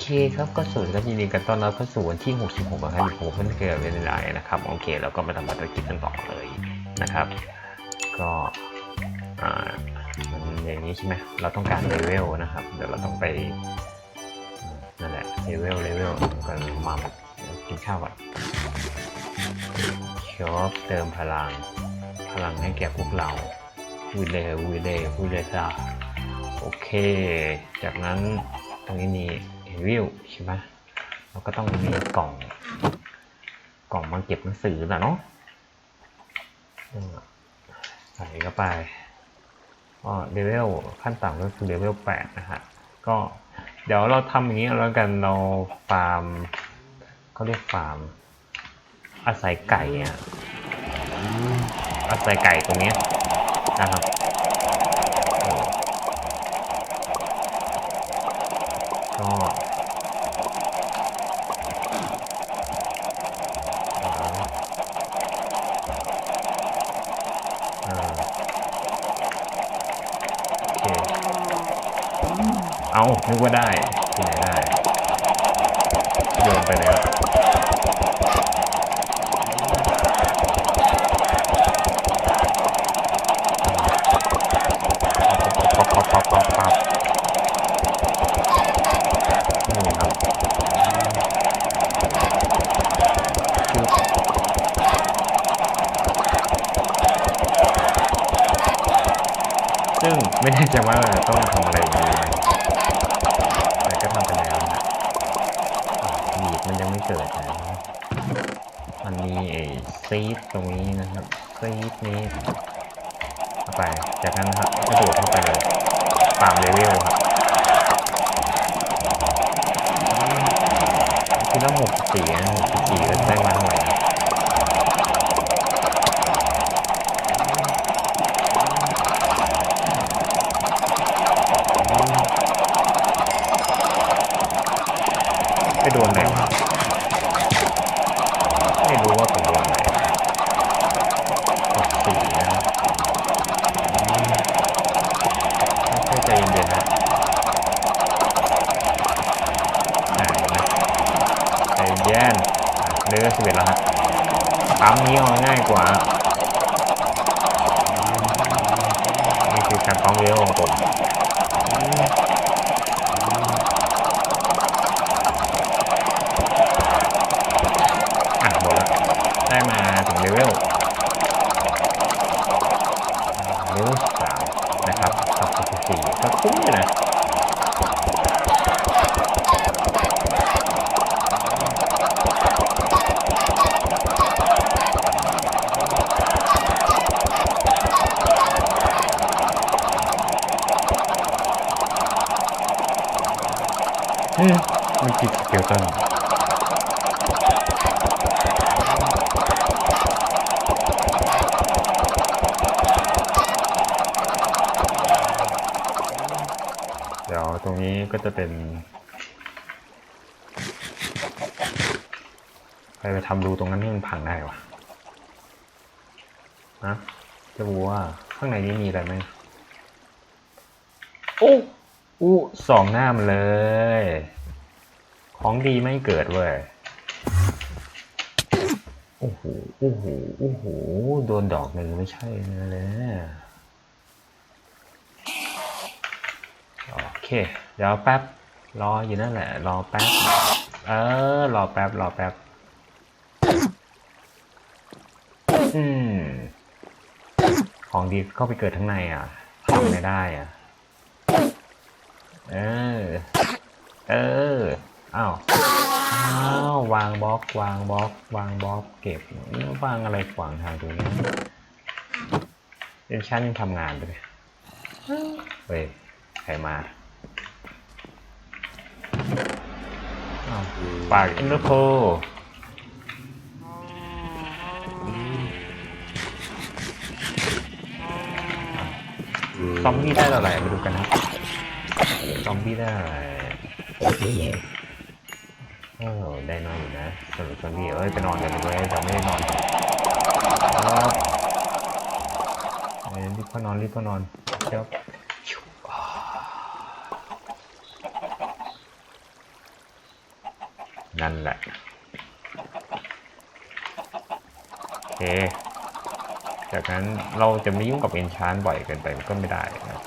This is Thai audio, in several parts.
เคครับก็สวัสดีครับยินดีกันต้อนรับเข้าสู่วันที่ 66นะครับอยู่ผมเพื่อนเคยเวลานะครับ โอเคเราก็มาทำภารกิจกันต่อเลยนะครับ ก็อ่ามันอย่างนี้ใช่ไหมเราต้องการเลเวลนะครับ เดี๋ยวเราต้องไปนั่นแหละเลเวลเลเวลกันมาเดี๋ยวกินข้าวก่อนชอบเติมพลัง พลังให้แก่พวกเราวิเลวิเลวิเลซาโอเค จากนั้นตรงนี้มีเห็น วิวใช่ไหมเราก็ต้องมีกล่อง กล่องมาเก็บหนังสือนะเนาะใส่เข้าไปก็เลเวลขั้นต่ำก็คือเลเวลแปดนะฮะก็เดี๋ยวเราทำอย่างนี้แล้วกันเราฟาร์มเขาเรียกฟาร์ม อาศัยไก่อะอาศัยไก่ตรงนี้นะครับก็ นึกว่าได้ที่ไหนได้โยนไปแล้วปับปับปับปับปับนี่ครับซึ่งไม่แน่ใจว่าต้องทำอะไรอย่างนี้ไหม ยังไม่เกิดนะมันมีไอ้ซีดตรงนี้นะครับซีดนี้เข้าไป จากนั้นครับกระโดดเข้าไปเลยตามเลเวลครับทีละหกสี่นะหกสี่ก็ได้มาเท่าไหร่นะไปโดนไหนวะไม่รู้ว่าผมโดนไหนหกสี่นะ ค่อยๆใจเย็นๆนะอ่าเห็นไหมใจเย็น เลือกสิบเอ็ดแล้วฮะปั๊มนี้เอาง่ายกว่า นี่คือการปั๊มเลี้ยวของผมอะหมดแล้วได้มาถึงเลเวลเลเวลสามนะครับกับสี่ก็คุ้มอยู่นะ ตรงนี้ก็จะเป็นไปไปทำรูตรงนั้นให้มันพังได้วะนะจะรู้ว่าข้างในนี้มีอะไรไหมโอ้อู้สองหน้ามันเลย ของดีไม่เกิดเว้ยโอ้โหโอ้โหโอ้โหโดนดอกหนึ่งไม่ใช่นะเลยโอ เคเดี๋ยวแป๊บรออยู่นั่นแหละ รอแป๊บ เออ รอแป๊บ รอแป๊บ อืม ของดีเข้าไปเกิดข้งในอะทำไม่ได้อะ เออ เออ อ้าวอ้าววางบล็อก วางบล็อก วางบล็อกเก็บวางอะไรขวางทางตรงนี้เป็นชั้นยังทำงานไปเลยเฮ้ยใครมาอ้าว ปากอินเตอร์โพซอมบี้ได้เท่าไหร่มาดูกันนะซอมบี้ได้เท่าไหร่โอ้ได้นอนอยู่นะสำหรับซอมบี้เอ้ยไปนอนกันเลยแต่ไม่ได้นอนครับเอ้ยรีบเข้านอนรีบเข้านอนครับ นั่นแหละโอเคจากนั้นเราจะไม่ยุ่งกับเอนชานบ่อยเกินไปมันก็ไม่ได้นะ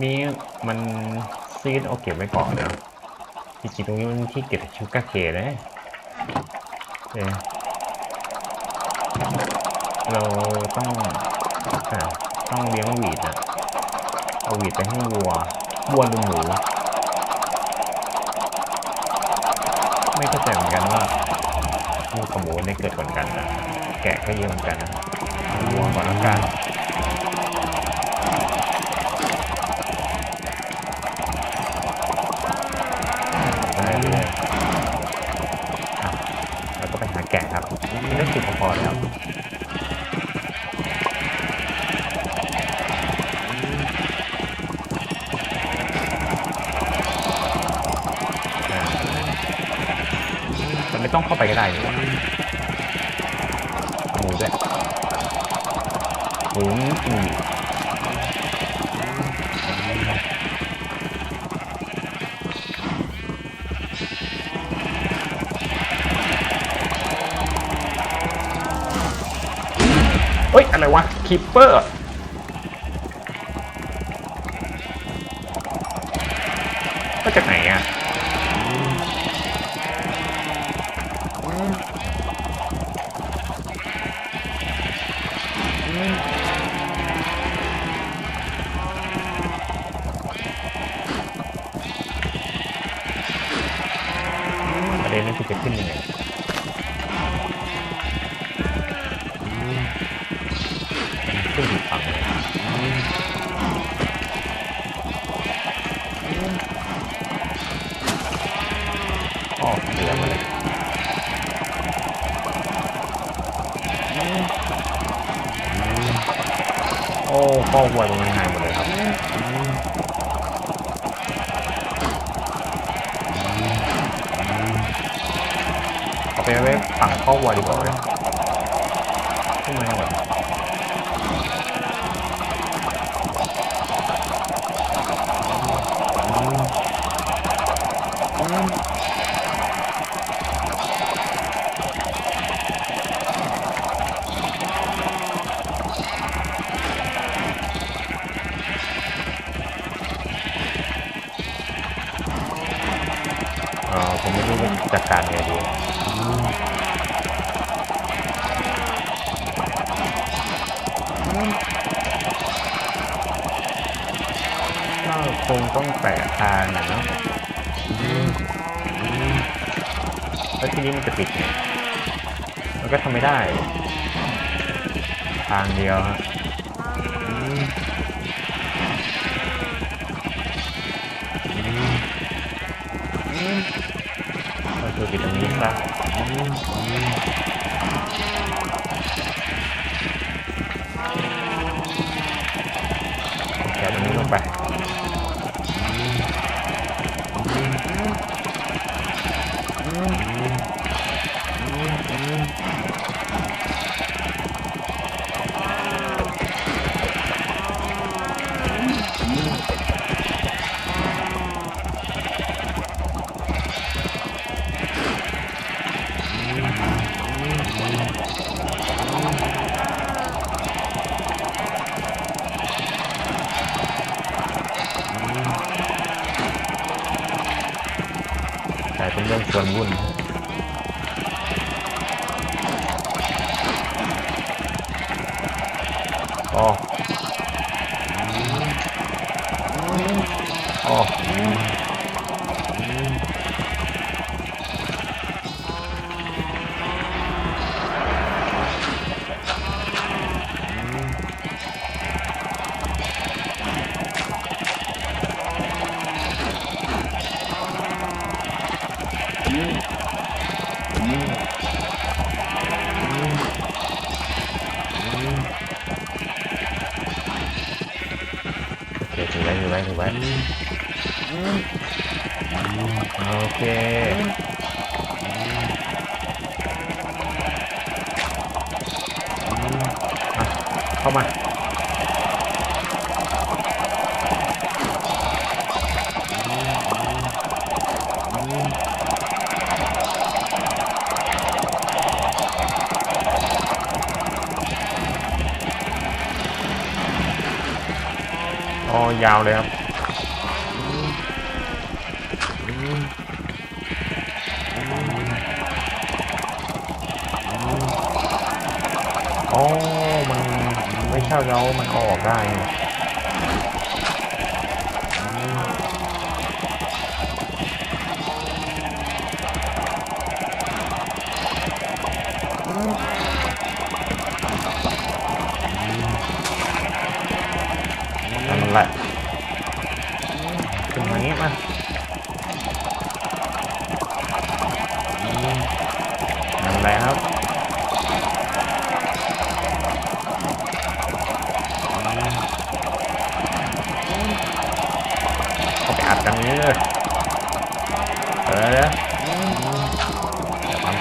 มีมันซีดเอาเก็บไว้ก่อนนะจริงตรงนี้มันที่เก็บชูการ์เคนะเอ๊ะเราต้องอต้องเลี้ยงหวีดนะเอาหวีดไปให้วัววัวหรือหมู ไม่ เข้าใจเหมือนกันว่าลูกกับหมูได้เกิดก่อนกันนะแกะก็เยอะเหมือนกันนะวัวก่อนแล้วกัน ต้องเข้าไปก็ได้โหมูด้วยหมูอืมเฮ้ย อะไรวะ คิปเปอร์ก็จากไหนอะ นนั้นคือจะขึ้นยังไงขึ้นอีกฝั่งเลยอ๋อเหลือมาเลยโอ้ข้อวัวตรงนั้นหาย ไปไว้ฝั่งข้อวัวดีกว่าเลยขึ้นมาหมดผมไม่รู้จะจัดการไงดี ทางนะเนาะแล้วทีนี้มันจะปิด มันก็ทำไม่ได้ ทางเดียวฮะก็คือปิดตรงนี้ซะแกะตรงนี้ลงไปาย โอเคเข้ามาอ๋อยาวเลยครับ อ๋อ มันไม่เช่แล้วมันออกได้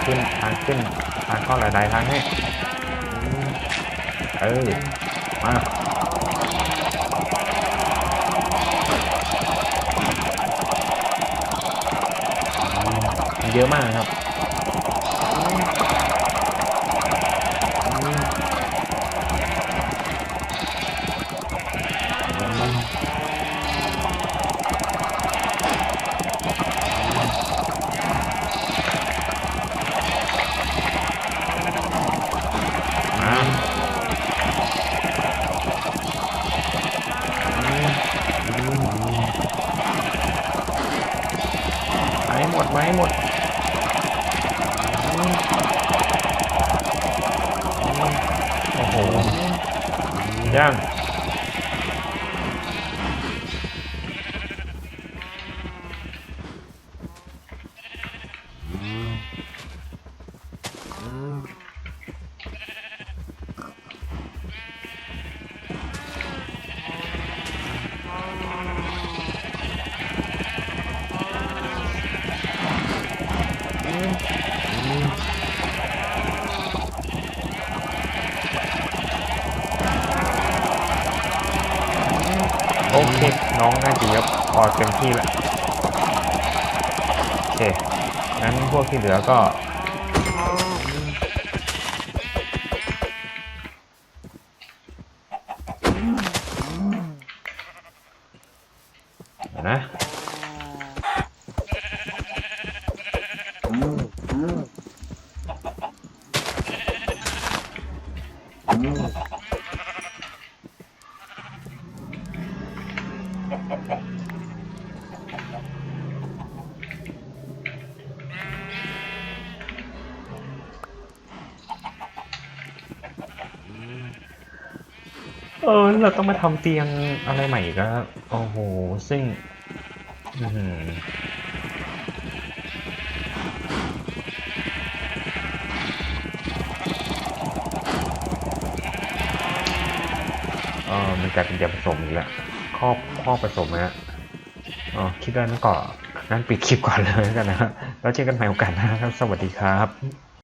ขึ้นทางขึ้นทางเข้าหลายๆทางให้เออมาเยอะมากครับ ย่ น้องน่าจะยอะพอเต็มที่แล้วโอเคงั้นพวกที่เหลือก็ เออ เราต้องมาทำเตียงอะไรใหม่กแล้วโอ้โห ซึ่งอื้อหือเออมันกลายเป็นยาผสมอีกแล้วข้อข้อผสมนะฮะอ๋อคิดว่านั่นก็งั้นปิดคลิปก่อนเลยกันนะฮะแล้วเจอกันใหม่โอกาสหน้าครับ สวัสดีครับ